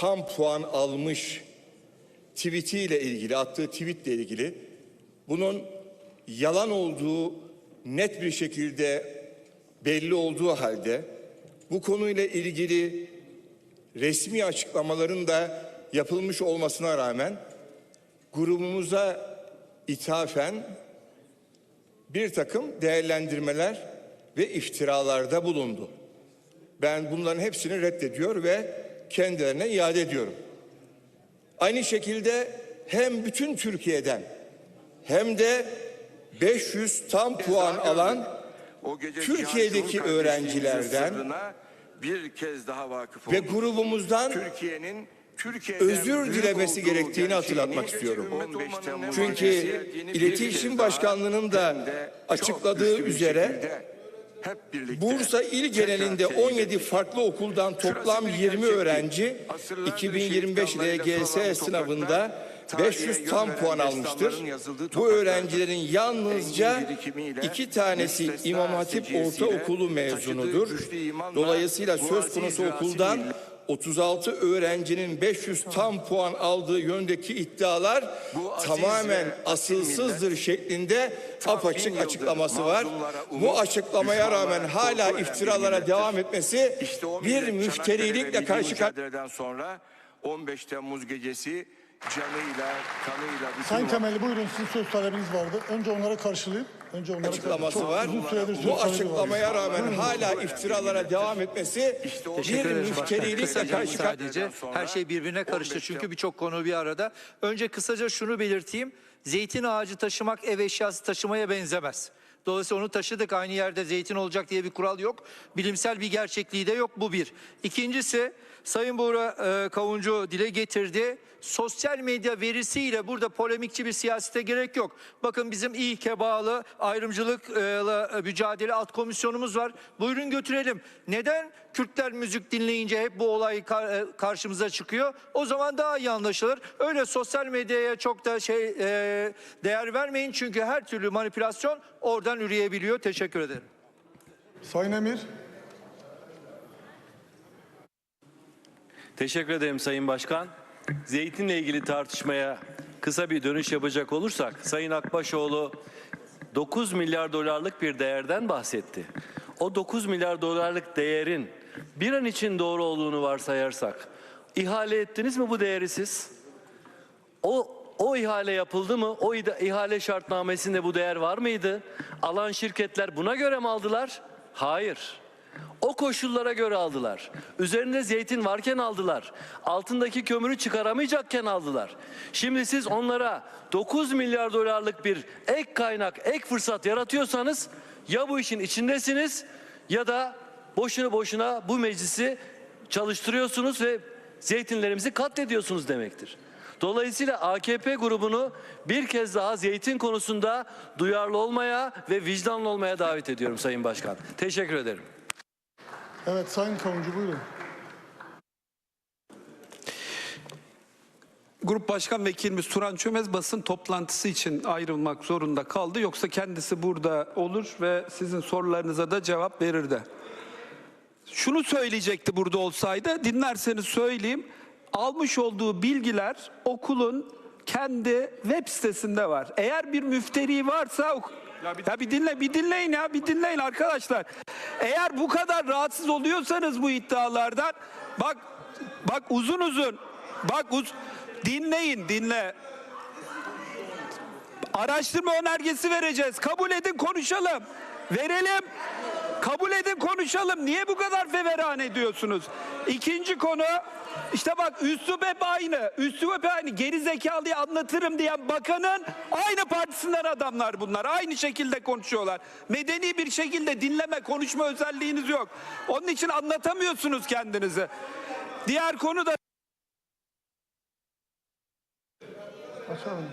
tam puan almış tweetiyle ilgili, attığı tweetle ilgili bunun yalan olduğu net bir şekilde belli olduğu halde bu konuyla ilgili resmi açıklamaların da yapılmış olmasına rağmen grubumuza ithafen bir takım değerlendirmeler ve iftiralarda bulundu. Ben bunların hepsini reddediyor ve kendilerine iade ediyorum. Aynı şekilde hem bütün Türkiye'den hem de 500 tam puan alan O gece Türkiye'deki öğrencilerden bir kez daha vakıf ve grubumuzdan Türkiye'nin Türkiye'den özür dilemesi gerektiğini hatırlatmak istiyorum. 15 Temmuz Çünkü İletişim Başkanlığı'nın da açıkladığı üzere hep birlikte Bursa il genelinde tekrar 17 teyit ettik. farklı okuldan toplam bir 20 gerçek değil. öğrenci Asırlardır 2025 şehit kanlarıyla LGS sınavında topraklar, tarihe 500 yön tam puan almıştır. Bu öğrencilerin yalnızca iki tanesi İmam Hatip Ortaokulu mezunudur. Dolayısıyla söz konusu okuldan 36 öğrencinin 500 tam puan aldığı yöndeki iddialar Bu aziz tamamen ve asılsızdır şeklinde apaçık açıklaması var. umut, Bu açıklamaya rağmen hala iftiralara millettir. devam etmesi İşte bir müşterilikle karşı karşıya sonra 15 Temmuz gecesi canıyla, kanıyla bütün Sayın o- Temelli buyurun sizin söz talebiniz vardı. Önce onları karşılayıp önce onları açıklaması var. uzun süredir söz Bu talebi açıklamaya rağmen hala iftiralara devam etmesi İşte o bir Teşekkür başkanım. müşterilikle Kısaca karşı karşıya. sadece her şey birbirine karıştı çünkü birçok konu bir arada. Önce kısaca şunu belirteyim. Zeytin ağacı taşımak ev eşyası taşımaya benzemez. Dolayısıyla onu taşıdık aynı yerde zeytin olacak diye bir kural yok. Bilimsel bir gerçekliği de yok bu bir. İkincisi Sayın Buğra e, Kavuncu dile getirdi. Sosyal medya verisiyle burada polemikçi bir siyasete gerek yok. Bakın bizim İİH'e bağlı ayrımcılıkla mücadele alt komisyonumuz var. Buyurun götürelim. Neden Kürtler müzik dinleyince hep bu olay e, karşımıza çıkıyor? O zaman daha iyi anlaşılır. Öyle sosyal medyaya çok da şey e, değer vermeyin çünkü her türlü manipülasyon oradan üreyebiliyor. Teşekkür ederim. Sayın Emir. Teşekkür ederim Sayın Başkan. Zeytinle ilgili tartışmaya kısa bir dönüş yapacak olursak Sayın Akbaşoğlu 9 milyar dolarlık bir değerden bahsetti. O 9 milyar dolarlık değerin bir an için doğru olduğunu varsayarsak ihale ettiniz mi bu değeri siz? O o ihale yapıldı mı? O ihale şartnamesinde bu değer var mıydı? Alan şirketler buna göre mi aldılar? Hayır. O koşullara göre aldılar. Üzerinde zeytin varken aldılar. Altındaki kömürü çıkaramayacakken aldılar. Şimdi siz onlara 9 milyar dolarlık bir ek kaynak, ek fırsat yaratıyorsanız ya bu işin içindesiniz ya da boşuna boşuna bu meclisi çalıştırıyorsunuz ve zeytinlerimizi katlediyorsunuz demektir. Dolayısıyla AKP grubunu bir kez daha zeytin konusunda duyarlı olmaya ve vicdanlı olmaya davet ediyorum Sayın Başkan. Teşekkür ederim. Evet Sayın Kavuncu buyurun. Grup Başkan Vekilimiz Turan Çömez basın toplantısı için ayrılmak zorunda kaldı. Yoksa kendisi burada olur ve sizin sorularınıza da cevap verirdi. Şunu söyleyecekti burada olsaydı, dinlerseniz söyleyeyim. Almış olduğu bilgiler okulun kendi web sitesinde var. Eğer bir müfteri varsa ok- ya bir, dinle bir dinleyin ya bir dinleyin arkadaşlar. Eğer bu kadar rahatsız oluyorsanız bu iddialardan bak bak uzun uzun bak uz dinleyin dinle. Araştırma önergesi vereceğiz. Kabul edin konuşalım. Verelim. Kabul edin konuşalım. Niye bu kadar feveran ediyorsunuz? İkinci konu işte bak üslup hep aynı. Üslup hep aynı. Geri zekalıyı anlatırım diyen bakanın aynı partisinden adamlar bunlar. Aynı şekilde konuşuyorlar. Medeni bir şekilde dinleme, konuşma özelliğiniz yok. Onun için anlatamıyorsunuz kendinizi. Diğer konu da Açalım.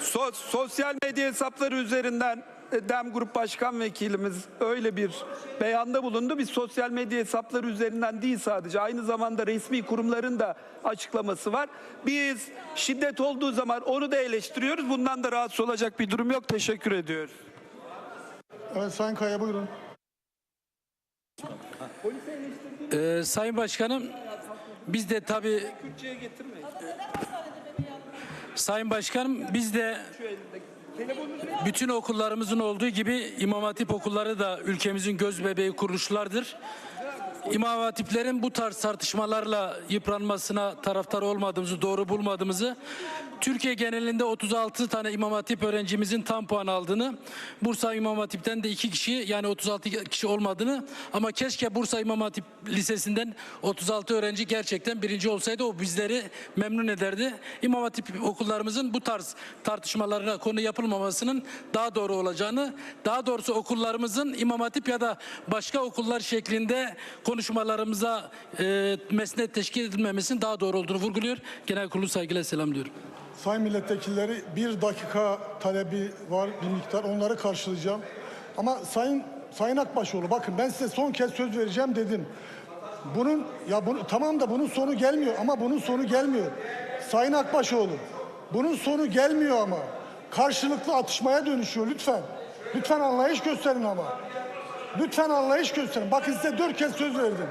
So- sosyal medya hesapları üzerinden DEM Grup Başkan Vekilimiz öyle bir beyanda bulundu. Biz sosyal medya hesapları üzerinden değil sadece aynı zamanda resmi kurumların da açıklaması var. Biz şiddet olduğu zaman onu da eleştiriyoruz. Bundan da rahatsız olacak bir durum yok. Teşekkür ediyoruz. Evet Sayın Kaya buyurun. Ee, Sayın Başkanım biz de tabii Sayın Başkanım biz de bütün okullarımızın olduğu gibi İmam Hatip okulları da ülkemizin göz bebeği kuruluşlardır. İmam Hatiplerin bu tarz tartışmalarla yıpranmasına taraftar olmadığımızı, doğru bulmadığımızı, Türkiye genelinde 36 tane İmam Hatip öğrencimizin tam puan aldığını, Bursa İmam Hatip'ten de 2 kişi yani 36 kişi olmadığını ama keşke Bursa İmam Hatip Lisesi'nden 36 öğrenci gerçekten birinci olsaydı o bizleri memnun ederdi. İmam Hatip okullarımızın bu tarz tartışmalarına konu yapılmamasının daha doğru olacağını, daha doğrusu okullarımızın İmam Hatip ya da başka okullar şeklinde konuşmalarımıza e, mesnet teşkil edilmemesinin daha doğru olduğunu vurguluyor. Genel kurulu saygıyla selamlıyorum. Sayın milletvekilleri bir dakika talebi var bir miktar onları karşılayacağım. Ama Sayın Sayın Akbaşoğlu bakın ben size son kez söz vereceğim dedim. Bunun ya bunu tamam da bunun sonu gelmiyor ama bunun sonu gelmiyor. Sayın Akbaşoğlu bunun sonu gelmiyor ama. Karşılıklı atışmaya dönüşüyor lütfen. Lütfen anlayış gösterin ama. Lütfen anlayış gösterin. Bakın size dört kez söz verdim.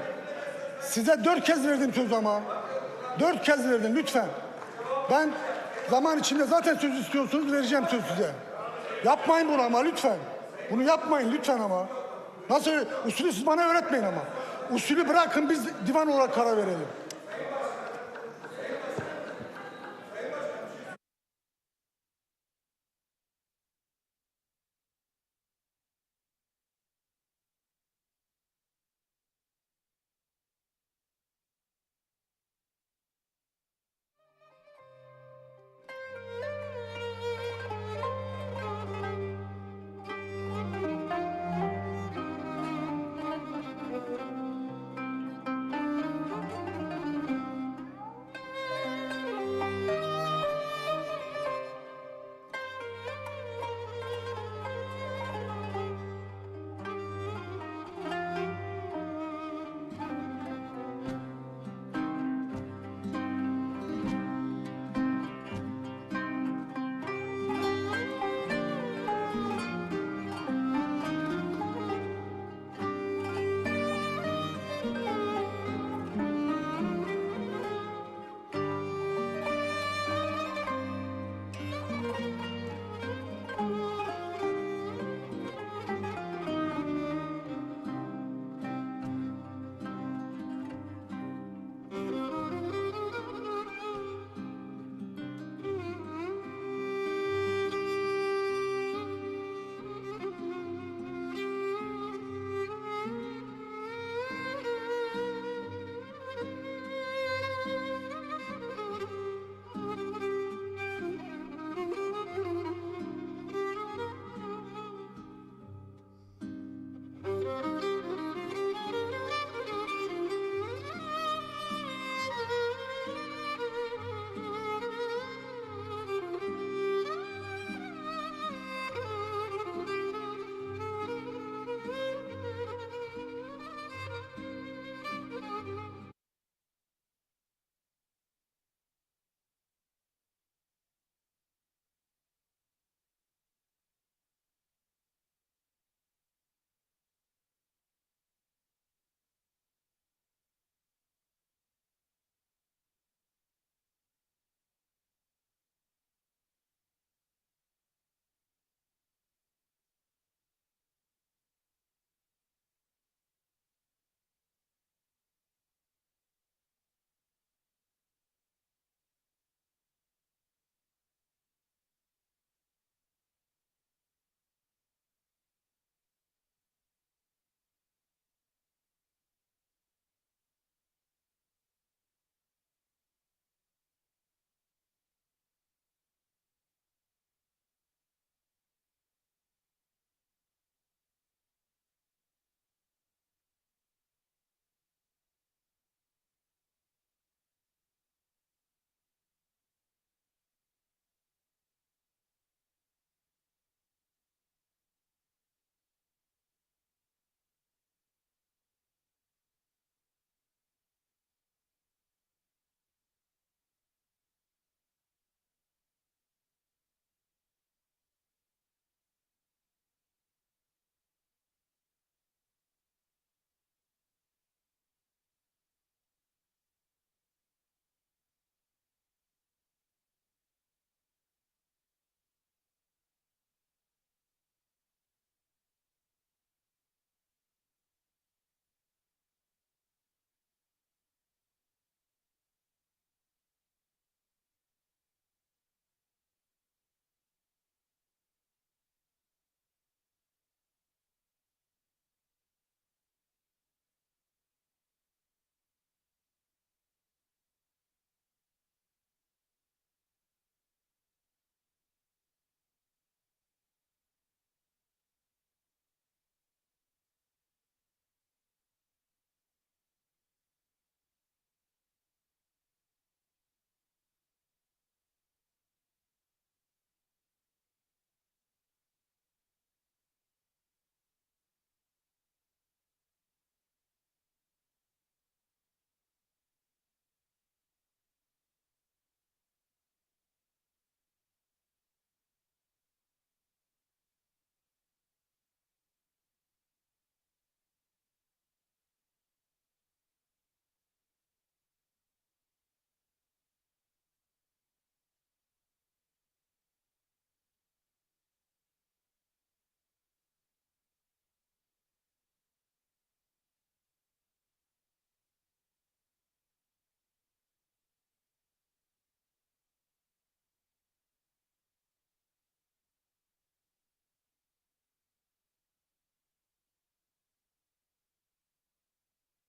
Size dört kez verdim söz ama. Dört kez verdim lütfen. Ben zaman içinde zaten söz istiyorsunuz vereceğim söz size. Yapmayın bunu ama lütfen. Bunu yapmayın lütfen ama. Nasıl usulü siz bana öğretmeyin ama. Usulü bırakın biz divan olarak karar verelim.